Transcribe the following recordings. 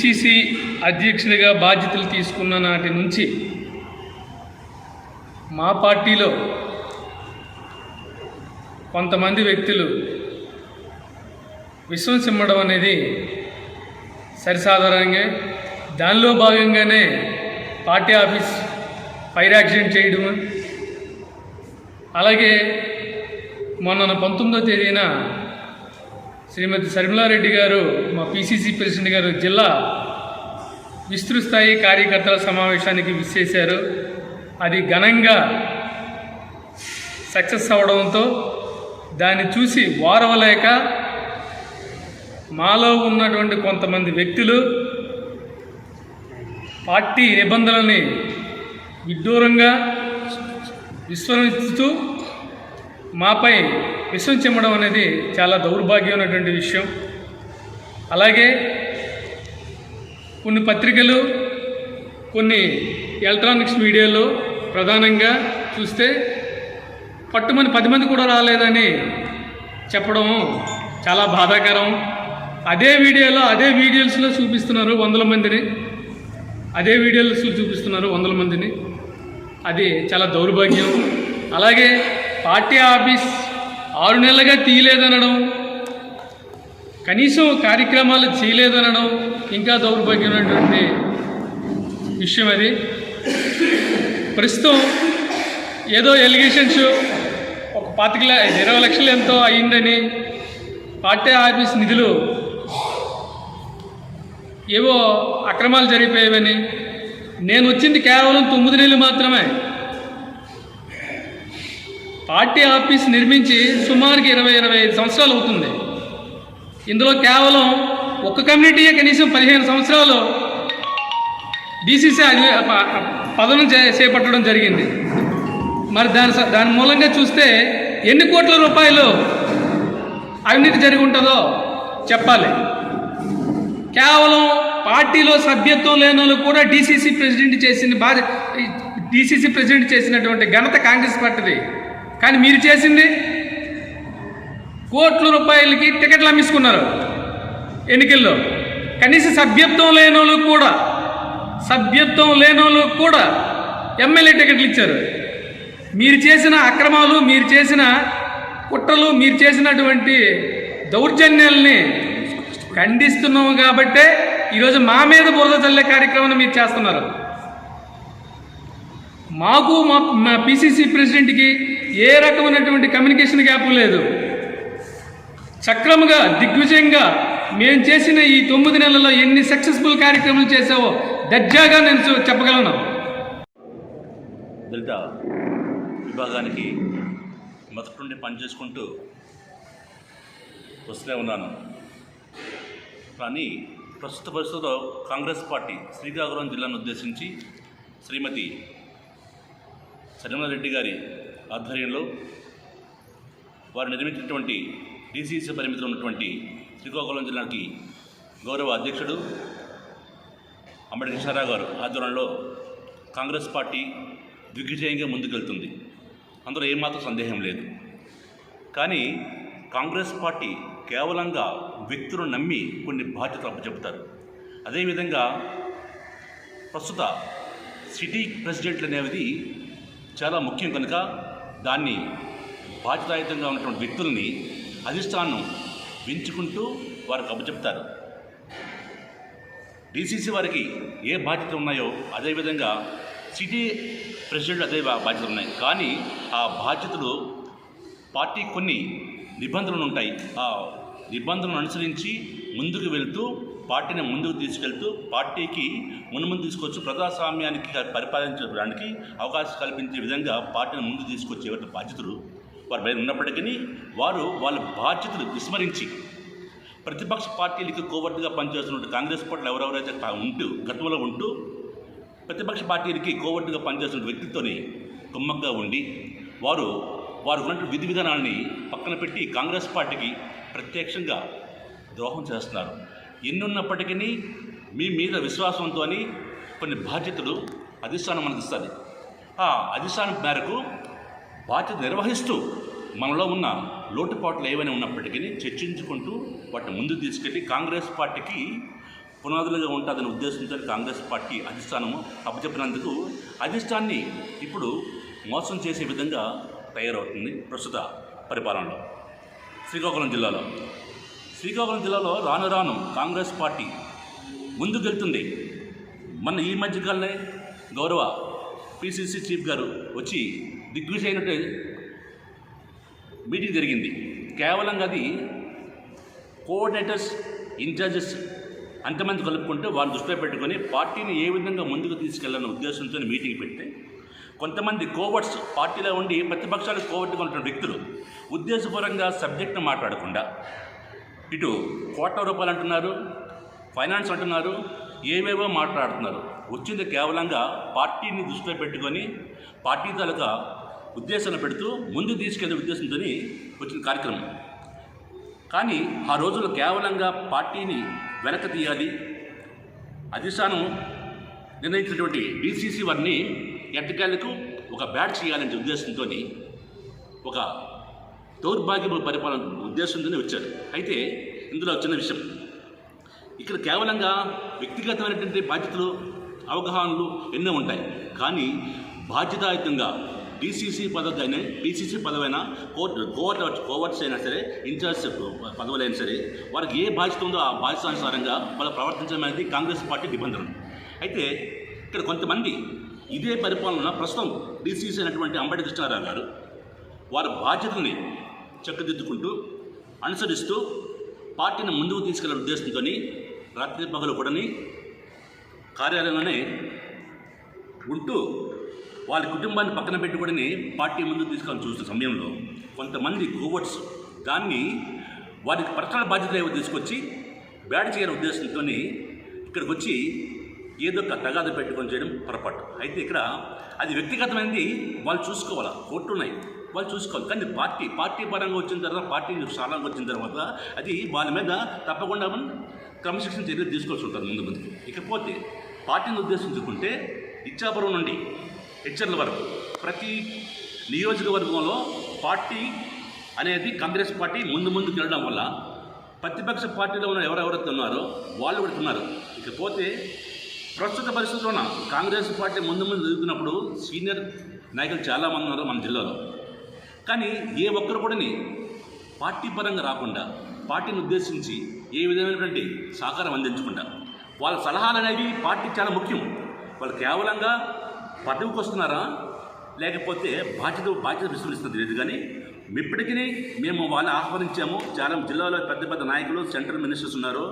PCC అధ్యక్షునిగా బాధ్యతలు తీసుకున్న నాటి నుంచి మా పార్టీలో కొంతమంది వ్యక్తులు విశ్వం అనేది సరిసాధారణంగా దానిలో భాగంగానే పార్టీ ఆఫీస్ ఫైర్ యాక్సిడెంట్ చేయడం అలాగే మొన్న పంతొమ్మిదో తేదీన శ్రీమతి శర్మిలారెడ్డి గారు మా పిసిసి ప్రెసిడెంట్ గారు జిల్లా విస్తృత స్థాయి కార్యకర్తల సమావేశానికి విచ్చేశారు అది ఘనంగా సక్సెస్ అవడంతో దాన్ని చూసి వారవలేక మాలో ఉన్నటువంటి కొంతమంది వ్యక్తులు పార్టీ నిబంధనల్ని విడ్డూరంగా విస్మరిస్తూ మాపై విషం చిమ్మడం అనేది చాలా దౌర్భాగ్యమైనటువంటి విషయం. అలాగే కొన్ని పత్రికలు కొన్ని ఎలక్ట్రానిక్స్ మీడియాలో ప్రధానంగా చూస్తే పట్టుమని పది మంది కూడా రాలేదని చెప్పడం చాలా బాధాకరం. అదే వీడియోలో అదే వీడియోస్లో చూపిస్తున్నారు వందల మందిని. అదే వీడియోస్ చూపిస్తున్నారు వందల మందిని. అది చాలా దౌర్భాగ్యం. అలాగే పార్టీ ఆఫీస్ ఆరు నెలలుగా తీయలేదనడం కనీసం కార్యక్రమాలు చేయలేదనడం ఇంకా దౌర్భాగ్యమైనటువంటి విషయం అది. ప్రస్తుతం ఏదో ఎలిగేషన్స్ ఒక పాతిక ఇరవై లక్షలు ఎంతో అయిందని పార్టీ ఆఫీస్ నిధులు ఏవో అక్రమాలు జరిగిపోయావని నేను వచ్చింది కేవలం తొమ్మిది నెలలు మాత్రమే. పార్టీ ఆఫీస్ నిర్మించి సుమారుకి ఇరవై ఇరవై ఐదు సంవత్సరాలు అవుతుంది. ఇందులో కేవలం ఒక్క కమ్యూనిటీయే కనీసం పదిహేను సంవత్సరాలు డీసీసీ అది ప- చేపట్టడం జరిగింది. మరి దాని స- దాని మూలంగా చూస్తే ఎన్ని కోట్ల రూపాయలు అవినీతి జరిగి ఉంటుందో చెప్పాలి. కేవలం పార్టీలో సభ్యత్వం లేని వాళ్ళు కూడా డీసీసీ ప్రెసిడెంట్ చేసింది బాధ్య డీసీసీ ప్రెసిడెంట్ చేసినటువంటి ఘనత కాంగ్రెస్ పార్టీది. కానీ మీరు చేసింది కోట్ల రూపాయలకి టికెట్లు అమ్మించుకున్నారు ఎన్నికల్లో. కనీస సభ్యత్వం లేని కూడా సభ్యత్వం లేని కూడా ఎమ్మెల్యే టికెట్లు ఇచ్చారు. మీరు చేసిన అక్రమాలు మీరు చేసిన కుట్రలు మీరు చేసినటువంటి దౌర్జన్యాల్ని ఖండిస్తున్నాము కాబట్టే ఈరోజు మా మీద బురద చల్లే కార్యక్రమాన్ని మీరు చేస్తున్నారు. మాకు మా మా పిసిసి ప్రెసిడెంట్కి ఏ రకమైనటువంటి కమ్యూనికేషన్ గ్యాప్ లేదు. చక్రముగా దిగ్విజయంగా మేము చేసిన ఈ తొమ్మిది నెలల్లో ఎన్ని సక్సెస్ఫుల్ కార్యక్రమాలు చేసావో దర్జాగా నేను చెప్పగలను. దళిత విభాగానికి మొదటి నుండి పనిచేసుకుంటూ వస్తూనే ఉన్నాను. కానీ ప్రస్తుత పరిస్థితుల్లో కాంగ్రెస్ పార్టీ శ్రీకాకుళం జిల్లాను ఉద్దేశించి శ్రీమతి రెడ్డి గారి ఆధ్వర్యంలో వారు నిర్మించినటువంటి డీసీసీ పరిమితిలో ఉన్నటువంటి శ్రీకాకుళం జిల్లాకి గౌరవ అధ్యక్షుడు అంబటి కృష్ణారావు గారు ఆధ్వర్యంలో కాంగ్రెస్ పార్టీ దిగ్విజయంగా ముందుకెళ్తుంది. అందులో ఏమాత్రం సందేహం లేదు. కానీ కాంగ్రెస్ పార్టీ కేవలంగా వ్యక్తులను నమ్మి కొన్ని బాధ్యతలు అప్పచెబుతారు. అదేవిధంగా ప్రస్తుత సిటీ ప్రెసిడెంట్లు అనేవి చాలా ముఖ్యం కనుక దాన్ని బాధ్యతాయుతంగా ఉన్నటువంటి వ్యక్తుల్ని అధిష్టానం పెంచుకుంటూ వారికి అప్పచెప్తారు డీసీసీ వారికి ఏ బాధ్యతలు ఉన్నాయో అదేవిధంగా సిటీ ప్రెసిడెంట్ అదే బాధ్యతలు ఉన్నాయి. కానీ ఆ బాధ్యతలు పార్టీ కొన్ని నిబంధనలు ఉంటాయి. ఆ నిబంధనలను అనుసరించి ముందుకు వెళ్తూ పార్టీని ముందుకు తీసుకెళ్తూ పార్టీకి మునుముందు తీసుకొచ్చి ప్రజాస్వామ్యానికి పరిపాలించడానికి అవకాశం కల్పించే విధంగా పార్టీని ముందుకు తీసుకొచ్చే బాధ్యతలు? వారి మీద ఉన్నప్పటికీ వారు వాళ్ళ బాధ్యతలు విస్మరించి ప్రతిపక్ష పార్టీలకి కోవర్టుగా పనిచేస్తున్న కాంగ్రెస్ పార్టీలు ఎవరెవరైతే ఉంటూ గతంలో ఉంటూ ప్రతిపక్ష పార్టీలకి కోవర్టుగా పనిచేస్తున్న వ్యక్తితోని కుమ్మగ్గా ఉండి వారు వారు ఉన్నటువంటి విధి విధానాన్ని పక్కన పెట్టి కాంగ్రెస్ పార్టీకి ప్రత్యక్షంగా ద్రోహం చేస్తున్నారు. ఎన్నున్నప్పటికీ మీ మీద విశ్వాసంతో కొన్ని బాధ్యతలు అధిష్టానం మనకి ఇస్తుంది ఆ అధిష్టానం మేరకు బాధ్యత నిర్వహిస్తూ మనలో ఉన్న లోటుపాట్లు ఏవైనా ఉన్నప్పటికీ చర్చించుకుంటూ వాటిని ముందుకు తీసుకెళ్ళి కాంగ్రెస్ పార్టీకి పునాదులుగా ఉంటుందనే ఉద్దేశంతో కాంగ్రెస్ పార్టీ అధిష్టానము అప్పచెప్పినందుకు అధిష్టాన్ని ఇప్పుడు మోసం చేసే విధంగా తయారవుతుంది ప్రస్తుత పరిపాలనలో. శ్రీకాకుళం జిల్లాలో. శ్రీకాకుళం జిల్లాలో రాను రాను కాంగ్రెస్ పార్టీ ముందుకెళ్తుంది. మన ఈ మధ్యకాలనే గౌరవ పిసిసి చీఫ్ గారు వచ్చి దిగ్విజయ్ మీటింగ్ జరిగింది. కేవలం అది కోఆర్డినేటర్స్ ఇన్ఛార్జెస్ అంతమంది కలుపుకుంటే వాళ్ళు దృష్టిలో పెట్టుకొని పార్టీని ఏ విధంగా ముందుకు తీసుకెళ్ళాలన్న ఉద్దేశంతో మీటింగ్ పెడితే కొంతమంది కోవర్ట్స్ పార్టీలో ఉండి ప్రతిపక్షాలు కోవర్ట్గా ఉంటున్న వ్యక్తులు ఉద్దేశపూర్వకంగా సబ్జెక్ట్ను మాట్లాడకుండా ఇటు కోట్ల రూపాయలు అంటున్నారు ఫైనాన్స్ అంటున్నారు ఏవేవో మాట్లాడుతున్నారు. వచ్చింది కేవలంగా పార్టీని దృష్టిలో పెట్టుకొని పార్టీ తాలూకా ఉద్దేశాలు పెడుతూ ముందు తీసుకెళ్ళే ఉద్దేశంతో వచ్చిన కార్యక్రమం. కానీ ఆ రోజుల్లో కేవలంగా పార్టీని వెనక తీయాలి అధిష్టానం నిర్ణయించినటువంటి డీసీసీ వారిని ఎట్టకేళ్ళకు ఒక బ్యాట్ చేయాలనే ఉద్దేశంతో ఒక దౌర్భాగ్యపు పరిపాలన ఉద్దేశంతోనే వచ్చారు అయితే ఇందులో చిన్న విషయం. ఇక్కడ కేవలంగా వ్యక్తిగతమైనటువంటి బాధ్యతలు అవగాహనలు ఎన్నో ఉంటాయి. కానీ బాధ్యతాయుతంగా డీసీసీ పదవి అయినా డీసీసీ పదవైనా కోర్టు కోవర్ట్ కోవర్ట్స్ అయినా సరే ఇన్ఛార్జ్ పదవులైనా సరే వారికి ఏ బాధ్యత ఉందో ఆ బాధ్యత అనుసారంగా వాళ్ళు ప్రవర్తించడం అనేది కాంగ్రెస్ పార్టీ నిబంధన. అయితే ఇక్కడ కొంతమంది ఇదే పరిపాలన ప్రస్తుతం డీసీసీ అయినటువంటి అంబటి కృష్ణారావు గారు వారి బాధ్యతల్ని చక్కదిద్దుకుంటూ అనుసరిస్తూ పార్టీని ముందుకు తీసుకెళ్ళే ఉద్దేశంతో రాత్రి పగలు కూడాని కార్యాలయంలోనే ఉంటూ వాళ్ళ కుటుంబాన్ని పక్కన పెట్టుకొని పార్టీ ముందుకు తీసుకొని చూసిన సమయంలో కొంతమంది కోవర్ట్స్ దాన్ని వారికి పర్సనల్ బాధ్యత ఏవో తీసుకొచ్చి బ్యాడ్ చేయాలనే ఉద్దేశంతో ఇక్కడికి వచ్చి ఏదో ఒక తగాద పెట్టుకొని చేయడం పొరపాటు. అయితే ఇక్కడ అది వ్యక్తిగతమైనది వాళ్ళు చూసుకోవాలా? కోర్టు ఉన్నాయి. వాళ్ళు చూసుకోవాలి. కానీ పార్టీ పార్టీ పరంగా వచ్చిన తర్వాత పార్టీ స్థానానికి వచ్చిన తర్వాత అది వాళ్ళ మీద తప్పకుండా మనం క్రమశిక్షణ చర్యలు తీసుకోవాల్సి ఉంటుంది ముందు ముందు. ఇకపోతే పార్టీని ఉద్దేశించుకుంటే ఇచ్చాపురం నుండి హెచ్చర్ల వరకు ప్రతి నియోజకవర్గంలో పార్టీ అనేది కాంగ్రెస్ పార్టీ ముందు ముందుకు వెళ్ళడం వల్ల ప్రతిపక్ష పార్టీలో ఉన్న ఎవరెవరైతే ఉన్నారో వాళ్ళు కూడా ఉన్నారు ఇకపోతే ప్రస్తుత పరిస్థితుల్లోన కాంగ్రెస్ పార్టీ ముందు ముందు జరుగుతున్నప్పుడు సీనియర్ నాయకులు చాలామంది ఉన్నారు మన జిల్లాలో. కానీ ఏ ఒక్కరు కూడాని పార్టీ పరంగా రాకుండా పార్టీని ఉద్దేశించి ఏ విధమైనటువంటి సహకారం అందించకుండా వాళ్ళ సలహాలు అనేవి పార్టీ చాలా ముఖ్యం. వాళ్ళు కేవలంగా పదవికి వస్తున్నారా? లేకపోతే బాధ్యత బాధ్యత విస్మరిస్తుంది లేదు కానీ ఇప్పటికీ మేము వాళ్ళని ఆహ్వానించాము. చాలా జిల్లాలో పెద్ద పెద్ద నాయకులు సెంట్రల్ మినిస్టర్స్ ఉన్నారు.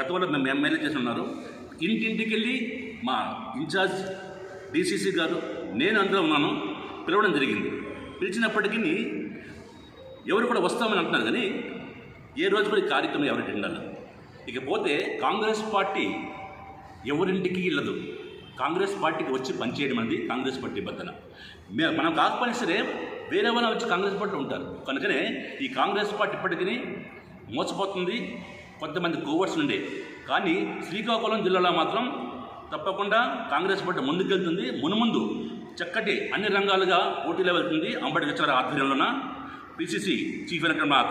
గతంలో మేము ఎమ్మెల్యే చేసి ఉన్నారు. ఇంటింటికి వెళ్ళి మా ఇన్ఛార్జ్ డీసీసీ గారు నేను అందులో ఉన్నాను. పిలవడం జరిగింది. పిలిచినప్పటికీ ఎవరు కూడా వస్తామని అంటున్నారు కానీ ఏ రోజు కూడా ఈ కార్యక్రమం ఎవరికి ఉండాలి ఇకపోతే కాంగ్రెస్ పార్టీ ఎవరింటికి వెళ్ళదు కాంగ్రెస్ పార్టీకి వచ్చి పనిచేయడం అనేది కాంగ్రెస్ పార్టీ బద్దన. మే- మనం కాకపోయినా సరే వేరే వాళ్ళ వచ్చి కాంగ్రెస్ పార్టీ ఉంటారు. కనుకనే ఈ కాంగ్రెస్ పార్టీ ఇప్పటికీ మోసపోతుంది. కొంతమంది కోవర్స్ నుండి. కానీ శ్రీకాకుళం జిల్లాలో మాత్రం తప్పకుండా కాంగ్రెస్ పార్టీ ముందుకెళ్తుంది. మునుముందు చక్కటి అన్ని రంగాలుగా పోటీలో వెళ్తుంది అంబేద్కర్ ఆధ్వర్యంలోన పిసిసి చీఫ్ ఎలక్టర్ మా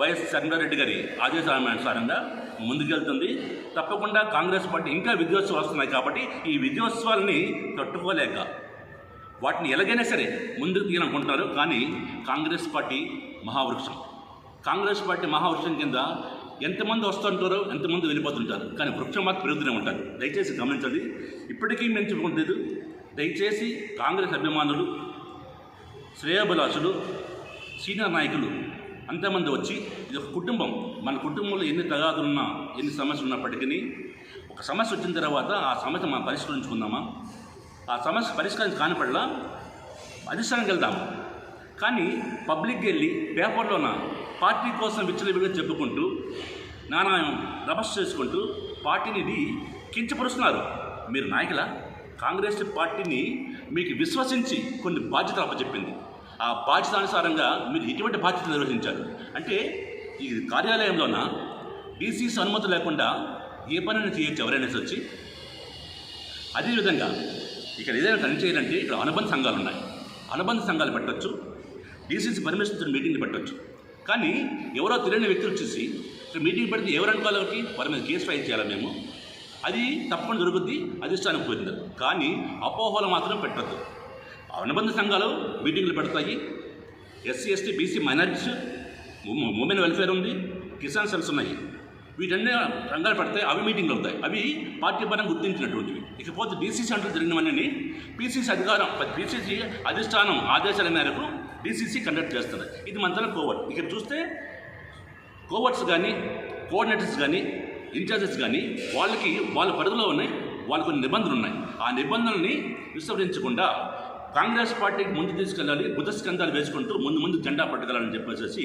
వైఎస్ చంద్రారెడ్డి గారి ఆదేశానుసారంగా ముందుకెళ్తుంది. తప్పకుండా కాంగ్రెస్ పార్టీ ఇంకా విజయోత్సవాలు వస్తున్నాయి కాబట్టి ఈ విజయోత్సవాలని తట్టుకోలేక వాటిని ఎలాగైనా సరే ముందుకు తీయాలనుకుంటున్నారు. కానీ కాంగ్రెస్ పార్టీ మహావృక్షం. కాంగ్రెస్ పార్టీ మహావృక్షం కింద ఎంతమంది వస్తుంటారో ఎంతమంది వెళ్ళిపోతుంటారు. కానీ వృక్షం మాత్రం పెరుగుతూనే ఉంటారు. దయచేసి గమనించండి. ఇప్పటికీ మేము చెప్పుకుంటలేదు దయచేసి కాంగ్రెస్ అభిమానులు శ్రేయాభిలాషులు సీనియర్ నాయకులు అంతమంది వచ్చి ఇది ఒక కుటుంబం. మన కుటుంబంలో ఎన్ని తగాదులున్నా ఎన్ని సమస్యలు ఉన్నప్పటికీ ఒక సమస్య వచ్చిన తర్వాత ఆ సమస్య మనం పరిష్కరించుకుందామా? ఆ సమస్య పరిష్కరించి కానిపడలా అధిష్టానికి వెళ్దాము కానీ పబ్లిక్కి వెళ్ళి పేపర్లోన పార్టీ కోసం విచ్చలవిడిగా చెప్పుకుంటూ నానా రభస్ చేసుకుంటూ పార్టీని ఇది కించపరుస్తున్నారు. మీరు నాయకుల? కాంగ్రెస్ పార్టీని మీకు విశ్వసించి కొన్ని బాధ్యతలు అప్పచెప్పింది. ఆ బాధ్యత అనుసారంగా మీరు ఎటువంటి బాధ్యతలు నిర్వహించారు? అంటే ఈ కార్యాలయంలోన? డీసీస్ అనుమతి లేకుండా ఏ పనైనా చేయొచ్చు ఎవరైనా వచ్చి అదేవిధంగా ఇక్కడ ఏదైనా పని చేయాలంటే ఇక్కడ అనుబంధ సంఘాలు ఉన్నాయి. అనుబంధ సంఘాలు పెట్టొచ్చు. డీసీసీ పర్మిషన్ మీటింగ్లు పెట్టవచ్చు కానీ ఎవరో తెలియని వ్యక్తులు వచ్చేసి మీటింగ్ పెడితే ఎవరు అనుకోవాలి వారి మీద కేసు ఫైల్ చేయాలి మేము? అది తప్పకుండా దొరుకుద్ది అధిష్టానం పోయింది కానీ అపోహలు మాత్రం పెట్టద్దు. అనుబంధ సంఘాలు మీటింగ్లు పెడతాయి. SC ST BC minorities women welfare ఉంది కిసాన్ సెల్స్ ఉన్నాయి. వీటన్ని రంగాలు పెడితే అవి మీటింగ్లు అవుతాయి. అవి పార్టీ పరంగా గుర్తించినటువంటివి. ఇకపోతే డీసీసీ అంటూ జరిగినవన్నీ పీసీసీ అధికారం పీసీసీ అధిష్టానం ఆదేశాల మేరకు డీసీసీ కండక్ట్ చేస్తుంది. ఇది మంత్రం కోవర్ట్. ఇక్కడ చూస్తే కోవర్ట్స్ కానీ కోఆర్డినేటర్స్ కానీ ఇన్ఛార్జెస్ కానీ వాళ్ళకి వాళ్ళ పరిధిలో ఉన్నాయి వాళ్ళకి కొన్ని నిబంధనలు ఉన్నాయి. ఆ నిబంధనల్ని విస్మరించకుండా కాంగ్రెస్ పార్టీకి ముందు తీసుకెళ్ళాలి బుద్ధ స్కంధాలు వేసుకుంటూ ముందు ముందు జెండా పట్టుకెళ్ళాలని చెప్పేసి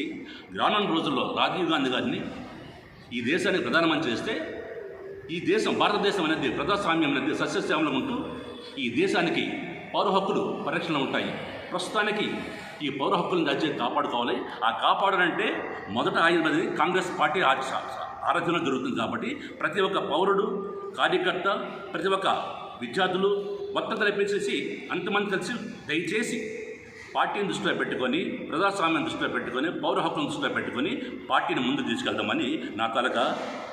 రానున్న రోజుల్లో రాజీవ్ గాంధీ గారిని ఈ దేశానికి ప్రధానమంత్రి చేస్తే ఈ దేశం భారతదేశం అనేది ప్రజాస్వామ్యం అనేది సస్యశ్యామలం ఉంటూ ఈ దేశానికి పౌర హక్కులు పరిరక్షణ ఉంటాయి. ప్రస్తుతానికి ఈ పౌర హక్కులను రాజ్యం కాపాడుకోవాలి. ఆ కాపాడాలంటే మొదట ఆయుధం కాంగ్రెస్ పార్టీ ఆ- ఆరాధన జరుగుతుంది కాబట్టి ప్రతి ఒక్క పౌరుడు కార్యకర్త ప్రతి ఒక్క విద్యార్థులు మొత్తం కలిపేసేసి అంతమంది కలిసి దయచేసి పార్టీని దృష్టిలో పెట్టుకొని ప్రజాస్వామ్యం దృష్టిలో పెట్టుకొని పౌర హక్కులను దృష్టిలో పెట్టుకొని పార్టీని ముందు తీసుకెళ్దామని నా తలక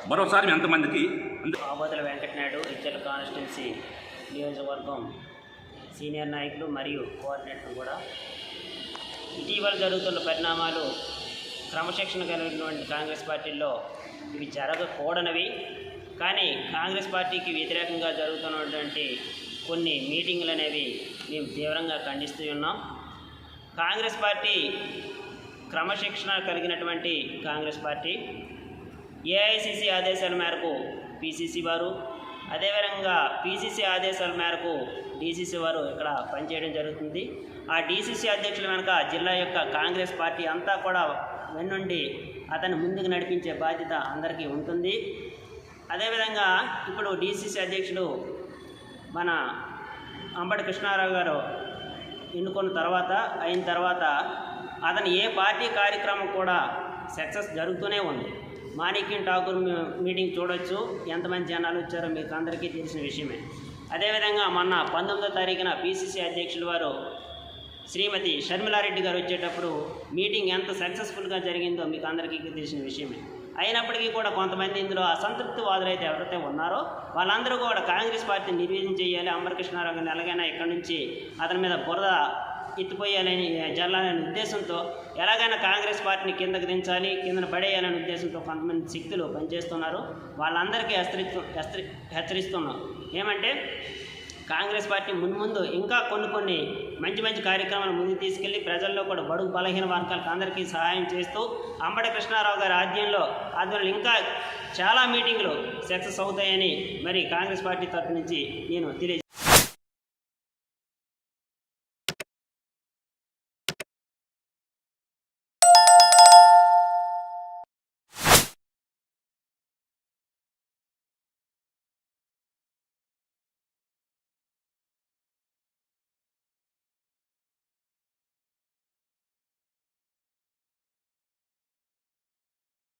మరోసారి ఎంతమందికి అంతమందికి ఆబోతుల వెంకటనాయుడు ఇచ్చల కాన్స్టిట్యున్సీ నియోజకవర్గం సీనియర్ నాయకులు మరియు కోఆర్డినేటర్ కూడా ఇటీవల జరుగుతున్న పరిణామాలు క్రమశిక్షణ కలిగినటువంటి కాంగ్రెస్ పార్టీలో ఇవి జరగకూడనివి కానీ కాంగ్రెస్ పార్టీకి వ్యతిరేకంగా జరుగుతున్నటువంటి కొన్ని మీటింగులు అనేవి మేము తీవ్రంగా ఖండిస్తూ ఉన్నాం. కాంగ్రెస్ పార్టీ క్రమశిక్షణ కలిగినటువంటి కాంగ్రెస్ పార్టీ. ఏఐసిసి ఆదేశాల మేరకు పిసిసి వారు అదేవిధంగా పీసీసీ ఆదేశాల మేరకు డీసీసీ వారు ఇక్కడ పనిచేయడం జరుగుతుంది. ఆ డీసీసీ అధ్యక్షుల వెనుక జిల్లా యొక్క కాంగ్రెస్ పార్టీ అంతా కూడా వెన్నుండి అతను ముందుకు నడిపించే బాధ్యత అందరికీ ఉంటుంది. అదేవిధంగా ఇప్పుడు డీసీసీ అధ్యక్షుడు మన అంబటి కృష్ణారావు గారు ఎన్నుకున్న తర్వాత అయిన తర్వాత అతను ఏ పార్టీ కార్యక్రమం కూడా సక్సెస్ జరుగుతూనే ఉంది. మాణిక్యం ఠాకూర్ మీటింగ్ చూడొచ్చు. ఎంతమంది జనాలు వచ్చారో మీకు అందరికీ తెలిసిన విషయమే. అదేవిధంగా మొన్న పంతొమ్మిదో తారీఖున పిసిసి అధ్యక్షులు వారు శ్రీమతి షర్మిలారెడ్డి గారు వచ్చేటప్పుడు మీటింగ్ ఎంత సక్సెస్ఫుల్గా జరిగిందో మీకు అందరికీ తెలిసిన విషయమే. అయినప్పటికీ కూడా కొంతమంది ఇందులో అసంతృప్తి అయితే ఎవరైతే ఉన్నారో వాళ్ళందరూ కూడా కాంగ్రెస్ పార్టీని నిర్వీర్యం చేయాలి. అమరకృష్ణారావు గారిని ఎలాగైనా ఇక్కడి నుంచి అతని మీద బురద ఎత్తిపోయాలని జల్లాలనే ఉద్దేశంతో ఎలాగైనా కాంగ్రెస్ పార్టీని కిందకు దించాలి కిందన పడేయాలనే ఉద్దేశంతో కొంతమంది శక్తులు పనిచేస్తున్నారు. వాళ్ళందరికీ హెచ్చరిస్తు హెచ్చరి హెచ్చరిస్తున్నాం. ఏమంటే కాంగ్రెస్ పార్టీ మున్ముందు ఇంకా కొన్ని కొన్ని మంచి మంచి కార్యక్రమాలు ముందుకు తీసుకెళ్ళి ప్రజల్లో కూడా బడుగు బలహీన వర్గాలకు అందరికీ సహాయం చేస్తూ అంబడ కృష్ణారావు గారి ఆధ్వర్యంలో ఆధ్వర్యంలో ఇంకా చాలా మీటింగులు సక్సెస్ అవుతాయని మరి కాంగ్రెస్ పార్టీ తరఫు నుంచి నేను తెలియ